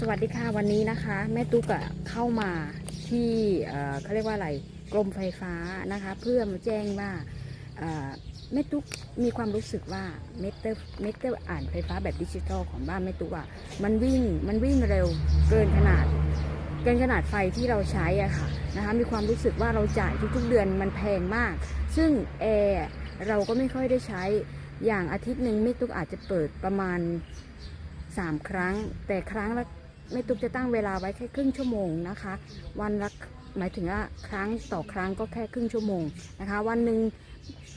สวัสดีค่ะวันนี้นะคะ แม่ตุ๊กเข้ามาที่เขาเรียกว่าอะไรกรมไฟฟ้านะคะ เพื่อมาแจ้งว่าแม่ตุ๊กมีความรู้สึกว่าเมเตอร์เมเตอร์อ่านไฟฟ้าแบบดิจิทัลของบ้านแม่ตุ๊กอะมันวิ่งมันวิ่งเร็วเกินขนาด เกินขนาดไฟที่เราใช้อะค่ะนะคะมีความรู้สึกว่าเราจ่ายทุกๆเดือนมันแพงมาก ซึ่งแอร์เราก็ไม่ค่อยได้ใช้อย่างอาทิตย์หนึ่งแม่ตุ๊กอาจจะเปิดประมาณสามครั้ง แต่ครั้งละ แม่ตุ๊กจะตั้งเวลาไว้แค่ครึ่งชั่วโมงนะคะ วันละหมายถึงว่าครั้งต่อครั้งก็แค่ครึ่งชั่วโมงนะคะ วันหนึ่ง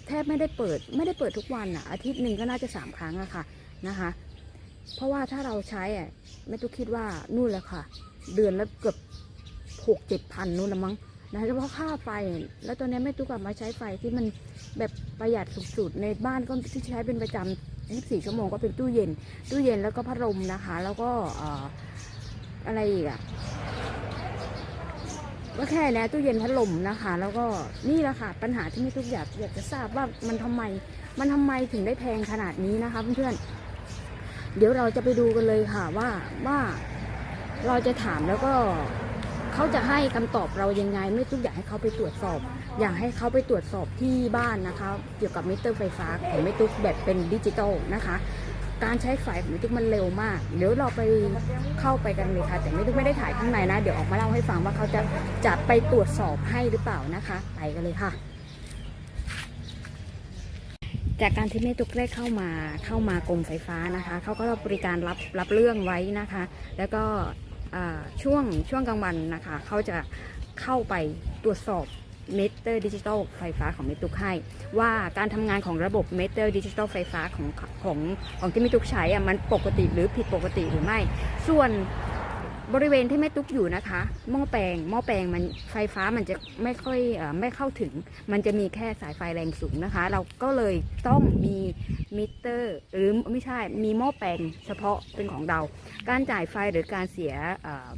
แทบไม่ได้เปิดไม่ได้เปิดทุกวันอะอาทิตย์หนึ่งก็น่าจะสามครั้งอะค่ะนะคะ เพราะว่าถ้าเราใช้อะแม่ตุ๊กคิดว่านู่นแหละค่ะ เดือนละเกือบหกเจ็ดพันนู่นละมั้งนะเฉพาะค่าไฟ แล้วตอนนี้แม่ตุ๊กกลับมาใช้ไฟที่มันแบบประหยัดสุดๆ ในบ้านก็ที่ใช้เป็นประจำ24 ชั่วโมงก็เป็นตู้เย็น ตู้เย็นแล้วก็พัดลมนะคะ แล้วก็ อะไรอีกอะก็แค่เนี้ยตู้เย็นพัดลมนะคะ แล้วก็นี่แหละค่ะ ปัญหาที่ไม่ทุกอยากอยากจะทราบว่ามันทำไม มันทำไมถึงได้แพงขนาดนี้นะคะเพื่อนๆเดี๋ยวเราจะไปดูกันเลยค่ะว่าว่าเราจะถามแล้วก็เขาจะให้คำตอบเรายังไง ไม่ทุกอยากให้เขาไปตรวจสอบ อยากให้เขาไปตรวจสอบที่บ้านนะคะ เกี่ยวกับมิเตอร์ไฟฟ้าของไม่ตุ๊กแบบเป็นดิจิตอลนะคะ การใช้ไฟของมิตุ๊กมันเร็วมาก เดี๋ยวเราไปเข้าไปกันเลยค่ะ แต่มิตุ๊กไม่ได้ถ่ายข้างในนะ เดี๋ยวออกมาเล่าให้ฟังว่าเขาจะจะไปตรวจสอบให้หรือเปล่านะคะ ไปกันเลยค่ะ จากการที่แม่ตุ๊กได้เข้ามาเข้ามากรมไฟฟ้านะคะเขาก็รับบริการรับรับเรื่องไว้นะคะ แล้วก็ช่วงช่วงกลางวันนะคะเขาจะเข้าไปตรวจสอบ เมเตอร์ดิจิตอลไฟฟ้าของเมตุกให้ ว่าการทำงานของระบบเมเตอร์ดิจิตอลไฟฟ้าของของของที่เมตุกใช้อะมันปกติหรือผิดปกติหรือไม่ ส่วนบริเวณที่แม่ตุ๊กอยู่นะคะหม้อแปลงหม้อแปลงมันไฟฟ้ามันจะไม่ค่อยเออไม่เข้าถึง มันจะมีแค่สายไฟแรงสูงนะคะ เราก็เลยต้องมีมิเตอร์ หรือไม่ใช่มีหม้อแปลงเฉพาะเป็นของเรา การจ่ายไฟหรือการเสียเอ่อ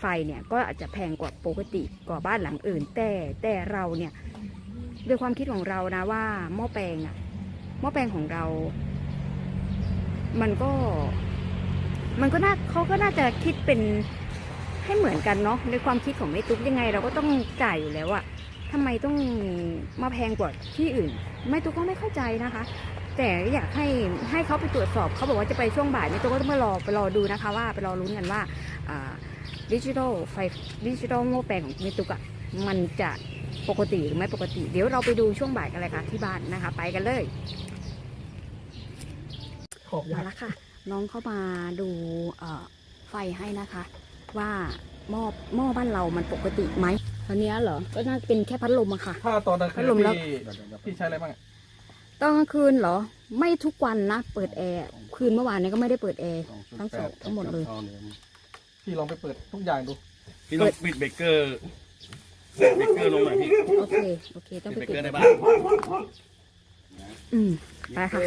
ไฟเนี่ยก็อาจจะแพงกว่าปกติกว่าบ้านหลังอื่น แต่แต่เราเนี่ยด้วยความคิดของเรานะว่าหม้อแปลงอะหม้อแปลงของเรา มันก็ มันก็น่าเขาก็น่าจะคิดเป็นให้เหมือนกันเนาะในความคิดของแม่ตุ๊กยังไง เราก็ต้องจ่ายอยู่แล้วอะทำไมต้องมาแพงกว่าที่อื่นแม่ตุ๊กก็ไม่เข้าใจนะคะ แต่อยากให้ให้เขาไปตรวจสอบเขาบอกว่าจะไปช่วงบ่ายแม่ตุ๊กก็ต้องมารอไปรอดูนะคะ ว่าไปรอลุ้นกันว่า ดิจิทัลไฟดิจิทัลโม่แปลงของแม่ตุ๊กอะมันจะปกติหรือไม่ปกติ เดี๋ยวเราไปดูช่วงบ่ายกันเลยค่ะที่บ้านนะคะ ไปกันเลยขอบมายักษ์แล้วค่ะ น้องเข้ามาดูเอ่อไฟให้นะคะ ว่าหม้อหม้อบ้านเรามันปกติไหมตอนนี้เหรอ ก็น่าจะเป็นแค่พัดลมอะค่ะ ถ้าตอนกลางคืพันดลมแล้วพี่พี่ใช้อะไรบ้างอะตอนกลางคืนเหรอ ไม่ทุกวันนะ เปิดแอร์ คืนเมื่อวานนี้ก็ไม่ได้เปิดแอร์ทั้งสองทั้งหมดเลย พี่ลองไปเปิดทุกอย่างดูพี่ต้องปิดเบรกเกอร์เบรกเกอร์ลงหน่อยพี่โอเค โอเค ต้องปิไปดเบรกปิดเกอร์ในบ้านอืม ไปค่ะ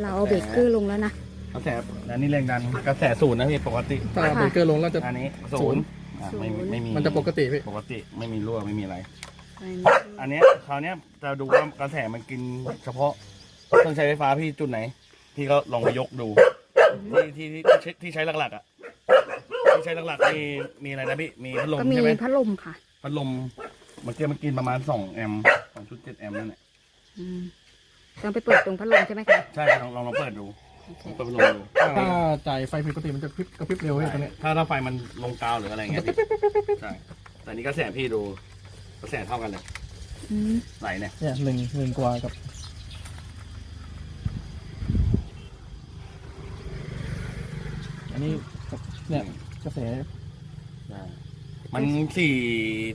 เราเอาเบรกเกอร์ลงแล้วนะ กระแสอันนี้แรงดันกระแสศูนย์นะพี่ปกติถ้าค่ะเบรกเกอร์ลงแล้วจะ อันนี้ศูนย์อะไม่มีไม่มีมันจะปกติพี่ ปกติไม่มีรั่วไม่มีอะไร อันเนี้ยคราวเนี้ยจะดูว่ากระแสมันกินเฉพาะเครื่องใช้ไฟฟ้าพี่จุดไหน พี่ก็ลองไปยกดู ที่ที่ที่ที่ที่ใช้หลักๆอะที่ ใช้หลักๆมีมีอะไรนะพี่มีพัดลมก็มีใช่ไหมพัดลมค่ะ พัดลมเมื่อกี้มันกินประมาณสองแอมป์สองจุดเจ็ดแอมป์นั่นแหละอืมต้องไปเปิดตรงพัดลมใช่ไหมคะใช่ลองลองลองเปิดดูโอเคลองเปิดพัดลมดูถ้าจ่ายไฟผิดปกติมันจะพริบกระพริบเร็วพี่ตัวเนี้ยถ้าถ้าไฟมันลงกาวหรืออะไรเงี้ยพี่ใช่แต่นี่กระแสพี่ดูกระแสเท่ากันเลยอืมไหลเนี่ยเนี่ยหนึ่งหนึ่งกว่ากับอันนี้กับเนี่ย กระแสใช่มันสี่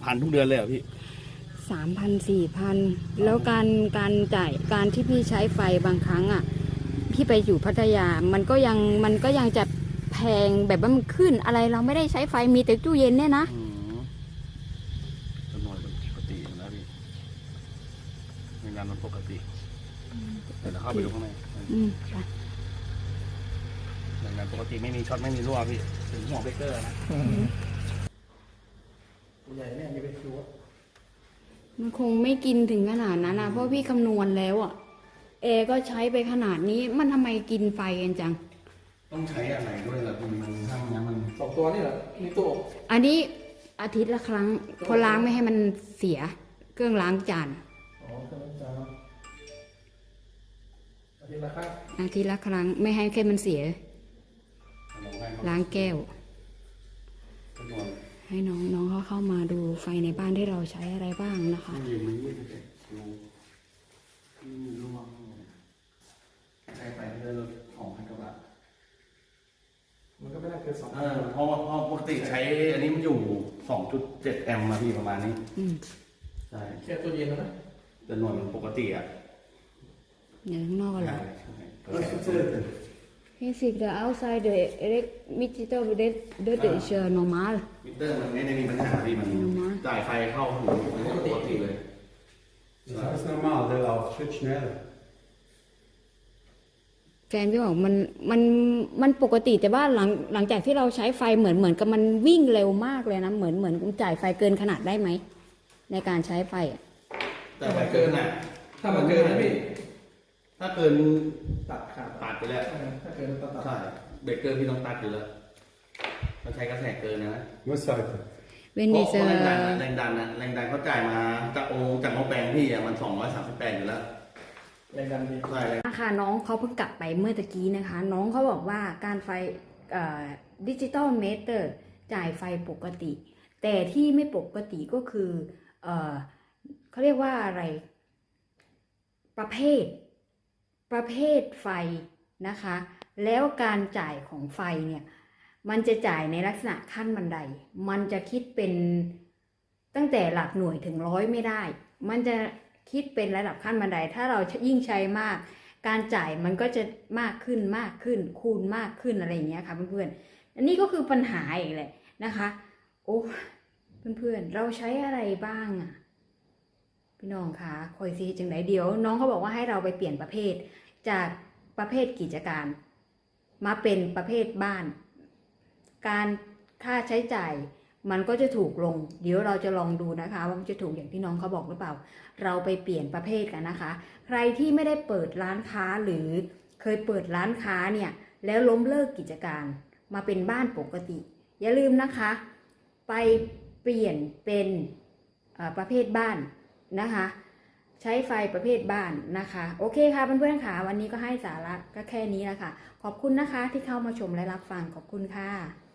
พันทุกเดือนเลยเหรอพี่สามพันสี่พันแล้วการการจ่ายการที่พี่ใช้ไฟบางครั้งอะพี่ไปอยู่พัทยา มันก็ยังมันก็ยังจะแพงแบบว่ามันขึ้นอะไรเราไม่ได้ใช้ไฟมีแต่ตู้เย็นเนี่ยนะอืมจำนวนมันปกติอยู่แล้วพี่ในงานมันปกติเดี๋ยวเราเข้าไปดูข้างในอืมไป ในงานปกติไม่มีช็อตไม่มีรั่วพี่ถึงหัวเบรกเกอร์นะใหญ่เนี่ยมีเป็นคิวมันคงไม่กินถึงขนาดนั้นนะเพราะพี่คำนวณแล้วอะแอร์ก็ใช้ไปขนาดนี้มันทำไมกินไฟกันจัง ต้องใช้อะไรด้วยล่ะพี่มันถ้าไม่งั้นมันสองตัวนี่เหรอนี่ตู้อบอันนี้อาทิตย์ละครั้งเพอล้างไม่ให้มันเสีย เครื่องล้างจานอ๋อเครื่องล้างจานอาทิตย์ละครั้งอาทิตย์ละครั้งไม่ให้แค่มันเสีย ล้างแก้ว ให้น้องน้องเขาเข้ามาดูไฟในบ้านที่เราใช้อะไรบ้างนะคะมันยี่สิบเอ็ดรูที่ร่วงใช้ไปเรื่อยๆของพันกว่าบาทมันก็ไม่ได้เกินสองเออเพราะว่าเพราะปกติใช้ อันนี้มันอยู่2.7แอมป์มาพี่ประมาณนี้อืใช่แค่ตัวเย็นนะแต่หน่วยมันปกติอะเดี๋ยวข้างนอกเหรอใช่ Basic the outside the elect digital the the the is uh, normal มิเตอร์มันไม่ได้มีปัญหาพี่มันอืมจ่ายไฟเข้าหูปกติเลย Das ist alles normal, der läuft viel schneller. แฟนพี่บอกมันมันมันปกติแต่ว่าหลังหลังจากที่เราใช้ไฟเหมือนเหมือนกับมันวิ่งเร็วมากเลยนะเหมือนเหมือนจ่ายไฟเกินขนาดได้ไหมในการใช้ไฟอะแต่ไฟเกินอะ ถ้ามันเกินนะพี่ ถ้าเกินตัดขาดตัดไปแล้วเออถ้าเกินตัดตัดใช่เบรกเกอร์พี่ต้องตัดอยู่แล้ว มันใช้กระแสเกินนะ Muss heute. เวนเพดิราะเซเพอราะแรงดันร์อะแรงดันอะแรงดันเขาจ่ายมาจากโอจากหม้อแปลงพี่อะมัน238อยู่แล้วแรงดันดี ใช่เลยค่ะน้องเขาเพิ่งกลับไปเมื่อตะกี้นะคะ น้องเขาบอกว่าการไฟดิจิตอลเมเตอร์จ่ายไฟปกติ แต่ที่ไม่ปกติก็คือเอ่อเขาเรียกว่าอะไร ประเภท ประเภทไฟนะคะ แล้วการจ่ายของไฟเนี่ย มันจะจ่ายในลักษณะขั้นบันได มันจะคิดเป็นตั้งแต่หลักหน่วยถึงร้อยไม่ได้ มันจะคิดเป็นระดับขั้นบันได ถ้าเรายิ่งใช้มาก การจ่ายมันก็จะมากขึ้นมากขึ้น คูณมากขึ้นอะไรอย่างเงี้ยค่ะเพื่อนๆ อันนี้ก็คือปัญหาอีกแหละนะคะ โอ้เพื่อนๆ เราใช้อะไรบ้างอะ พี่น้องคะคอยซีจังไหนเดี๋ยว น้องเขาบอกว่าให้เราไปเปลี่ยนประเภท จากประเภทกิจการ มาเป็นประเภทบ้าน การค่าใช้จ่ายมันก็จะถูกลง เดี๋ยวเราจะลองดูนะคะว่ามันจะถูกอย่างที่น้องเขาบอกหรือเปล่า เราไปเปลี่ยนประเภทกันนะคะ ใครที่ไม่ได้เปิดร้านค้าหรือเคยเปิดร้านค้าเนี่ยแล้วล้มเลิกกิจการ มาเป็นบ้านปกติ อย่าลืมนะคะ ไปเปลี่ยนเป็นประเภทบ้าน นะคะ ใช้ไฟประเภทบ้านนะคะ โอเคค่ะเพื่อนๆค่ะ วันนี้ก็ให้สาระก็แค่นี้แหละค่ะ ขอบคุณนะคะที่เข้ามาชมและรับฟังขอบคุณค่ะ